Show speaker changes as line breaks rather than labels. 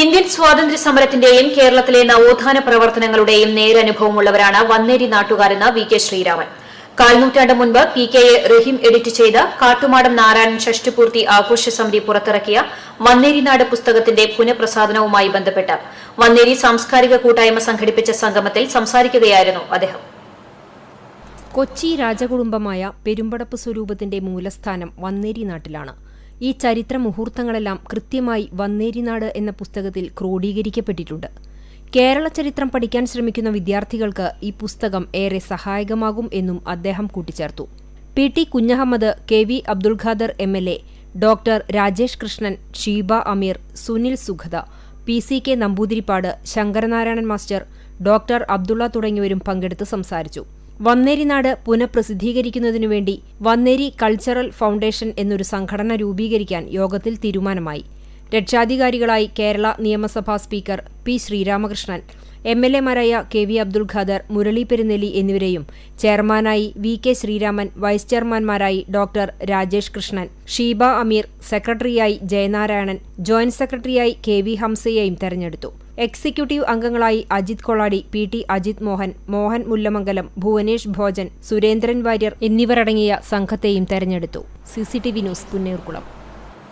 Indian സ്വാതന്ത്ര്യ സമരത്തിന്റെയും കേരളത്തിലെ നവോത്ഥാന പ്രവർത്തനങ്ങളുടെയും നേരനുഭവമുള്ളവരാണ് വന്നേരി നാട്ടുകാരെന്ന് വി കെ ശ്രീരാമൻ. കാൽനൂറ്റാണ്ട് മുൻപ് P K A Raheem edit ചെയ്ത കാട്ടുമാടം നാരായണൻ ഷഷ്ടിപൂർത്തി ആഘോഷ സമിതി പുറത്തിറക്കിയ വന്നേരിനാട് പുസ്തകത്തിന്റെ പുനഃപ്രസാദനവുമായി ബന്ധപ്പെട്ട് വന്നേരി സാംസ്കാരിക കൂട്ടായ്മ സംഘടിപ്പിച്ച സംഗമത്തിൽ സംസാരിക്കുകയായിരുന്നു അദ്ദേഹം.
കൊച്ചി രാജകുടുംബമായ പെരുമ്പടപ്പ് സ്വരൂപത്തിന്റെ മൂലസ്ഥാനം വന്നേരി നാട്ടിലാണ്. ഈ ചരിത്ര മുഹൂർത്തങ്ങളെല്ലാം കൃത്യമായി വന്നേരിനാട് എന്ന പുസ്തകത്തിൽ ക്രോഡീകരിക്കപ്പെട്ടിട്ടുണ്ട്. കേരള ചരിത്രം പഠിക്കാൻ ശ്രമിക്കുന്ന വിദ്യാർത്ഥികൾക്ക് ഈ പുസ്തകം ഏറെ സഹായകമാകും എന്നും അദ്ദേഹം കൂട്ടിച്ചേർത്തു. P T Kunhahammed K V Abdul Khader M L A doctor Rajesh Krishnan Sheeba Ameer Sunil Sukhada P C K Namboothiripad Sankaranarayanan master doctor Abdulla തുടങ്ങിയവരും പങ്കെടുത്ത് സംസാരിച്ചു. വന്നേരിനാട് പുനഃപ്രസിദ്ധീകരിക്കുന്നതിനു വേണ്ടി വന്നേരി കൾച്ചറൽ ഫൗണ്ടേഷൻ എന്നൊരു സംഘടന രൂപീകരിക്കാൻ യോഗത്തിൽ തീരുമാനമായി. രക്ഷാധികാരികളായി കേരള നിയമസഭാ speaker P Sreeramakrishnan M L എമാരായ K V Abdul Khader Murali Perunnelli എന്നിവരെയും ചെയർമാനായി വി കെ ശ്രീരാമൻ വൈസ് ചെയർമാൻമാരായി ഡോക്ടർ രാജേഷ് കൃഷ്ണൻ ഷീബ അമീർ സെക്രട്ടറിയായി ജയനാരായണൻ ജോയിന്റ് സെക്രട്ടറിയായി കെ വി ഹംസയെയും തെരഞ്ഞെടുത്തു. എക്സിക്യൂട്ടീവ് അംഗങ്ങളായി അജിത് കൊളാടി പി ടി അജിത് മോഹൻ മോഹൻ മുല്ലമംഗലം ഭുവനേഷ് ഭോജൻ സുരേന്ദ്രൻ വാര്യർ എന്നിവരടങ്ങിയ സംഘത്തെയും തെരഞ്ഞെടുത്തു. CCTV news Punnerkulam.